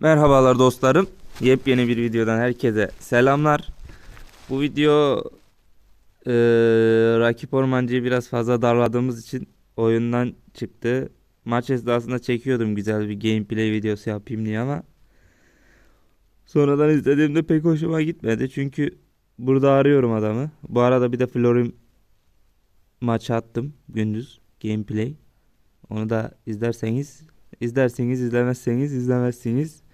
Merhabalar dostlarım. Yepyeni bir videodan herkese selamlar. Bu video eee, rakip ormancıyı biraz fazla darladığımız için oyundan çıktı. Maç esnasında çekiyordum güzel bir gameplay videosu yapayım diye ama sonradan izlediğimde pek hoşuma gitmedi. Çünkü burada arıyorum adamı. Bu arada bir de Florim maçı attım gündüz gameplay. Onu da izlerseniz izlerseniz izlemezseniz izlemezsiniz.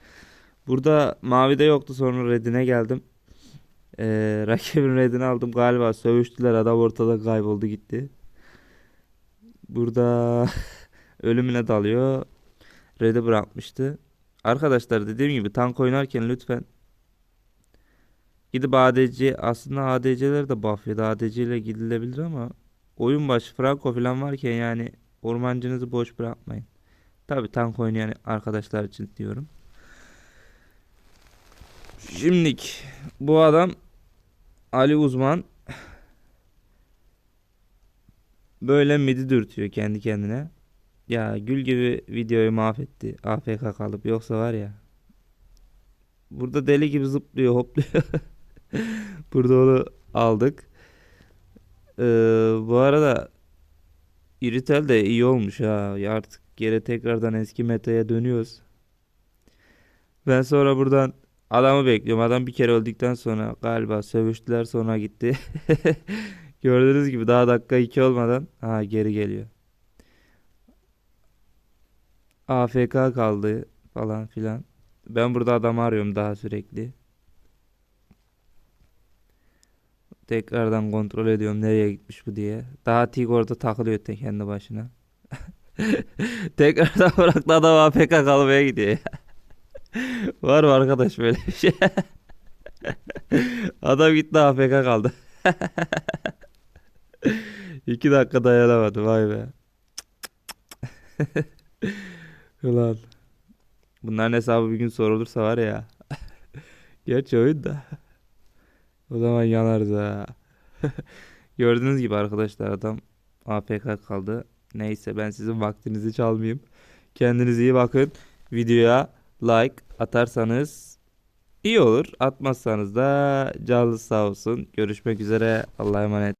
Burada mavide yoktu sonra redine geldim. Ee, rakibin redini aldım galiba sövüştüler adam ortada kayboldu gitti. Burada ölümüne dalıyor. Red'i bırakmıştı. Arkadaşlar dediğim gibi tank oynarken lütfen gidip ADC aslında ADC'ler de buff ya da ADC ile gidilebilir ama oyun başı Franco falan varken yani ormancınızı boş bırakmayın. Tabi tank oynayan arkadaşlar için diyorum. Şimdilik bu adam Ali Uzman böyle midi dürtüyor kendi kendine. Ya gül gibi videoyu mahvetti AFK kalıp yoksa var ya. Burada deli gibi zıplıyor hopluyor. Burada onu aldık. Ee, bu arada Iritel de iyi olmuş ha. Artık geri tekrardan eski metaya dönüyoruz. Ben sonra buradan adamı bekliyorum. Adam bir kere öldükten sonra galiba sövüştüler sonra gitti. Gördüğünüz gibi daha dakika 2 olmadan ha geri geliyor. AFK kaldı falan filan. Ben burada adamı arıyorum daha sürekli. Tekrardan kontrol ediyorum nereye gitmiş bu diye. Daha Tig orada takılıyor kendi başına. Tekrardan bıraktı adam AFK kalmaya gidiyor. Var mı arkadaş böyle bir şey? Adam gitti AFK kaldı. İki dakika dayanamadı vay be. Ulan. Bunların hesabı bir gün sorulursa var ya. Gerçi oyun da. O zaman yanarız ha. Gördüğünüz gibi arkadaşlar adam AFK kaldı. Neyse ben sizin vaktinizi çalmayayım. Kendinize iyi bakın. Videoya like atarsanız iyi olur. Atmazsanız da canınız sağ olsun. Görüşmek üzere. Allah'a emanet.